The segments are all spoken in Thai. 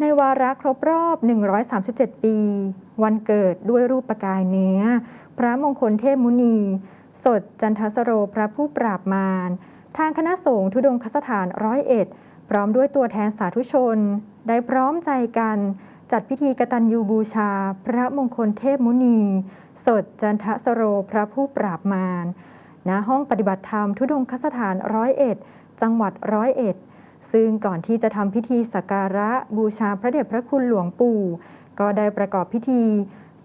ในวาระครบรอบ 137 ปี วันเกิดด้วยรูปประกายเนื้อ พระมงคลเทพมุนี สดจันทสโรพระผู้ปราบมาร ทางคณะสงฆ์ทุดงคสถานร้อยเอ็ดพร้อมด้วยตัวแทนสาธุชน ได้พร้อมใจกัน จัดพิธีกตัญญูบูชา พระมงคลเทพมุนี สดจันทสโรพระผู้ปราบมารณห้องปฏิบัติธรรมทุดงคสถานร้อยเอ็ดจังหวัดร้อยเอ็ด ซึ่งก่อนที่จะทำพิธีสักการะบูชาพระเดชพระคุณหลวงปู่ ก็ได้ประกอบพิธี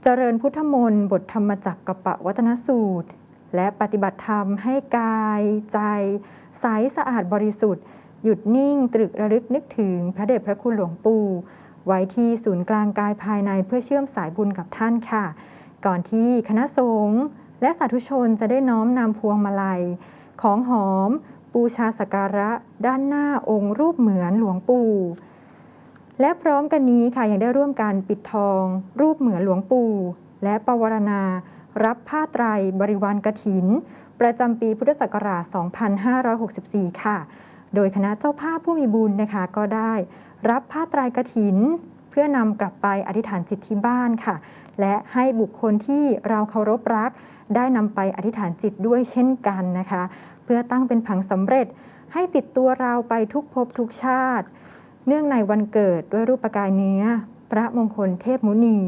เจริญพุทธมนต์บทธรรมจักกปะวัตนสูตร และปฏิบัติธรรมให้กาย ใจใสสะอาดบริสุทธิ์ หยุดนิ่งตรึกระลึกนึกถึงพระเดชพระคุณหลวงปู่ ไว้ที่ศูนย์กลางกายภายในเพื่อเชื่อมสายบุญกับท่านค่ะ ก่อนที่คณะสงฆ์และสาธุชนจะได้น้อมนำพวงมาลัย ของหอม บูชาสกการะ ด้านหน้าองค์รูปเหมือนหลวงปู่ และพร้อมกันนี้ค่ะยังได้ร่วมกันปิดทอง รูปเหมือนหลวงปู่ และปวารณา รับผ้าไตรบริวารกถิน ประจำปีพุทธศักราช 2564 ค่ะ โดยคณะเจ้าภาพผู้มีบุญนะคะก็ได้ รับผ้าไตรกถิน เพื่อนำกลับไปอธิษฐานจิตที่บ้านค่ะ และให้บุคคลที่เราเคารพรักได้นำไปอธิษฐานจิตด้วยเช่นกันนะคะ เพื่อตั้งเป็นผังสำเร็จให้ติดตัวเราไปทุกภพทุกชาติ เนื่องในวันเกิดด้วยรูปกายเนื้อ พระมงคลเทพมุนี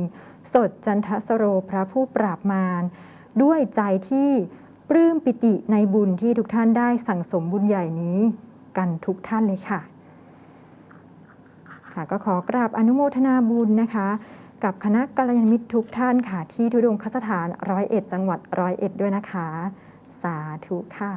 สดจันทสโรพระผู้ปราบมาร ด้วยใจที่ปลื้มปิติในบุญที่ทุกท่านได้สั่งสมบุญใหญ่นี้กันทุกท่านเลยค่ะ ค่ะก็ขอกราบอนุโมทนาบุญนะคะ กับคณะกัลยาณมิตรทุกท่านค่ะ ที่ทุดงคสถานร้อยเอ็ดจังหวัดร้อยเอ็ดด้วยนะคะ สาธุค่ะ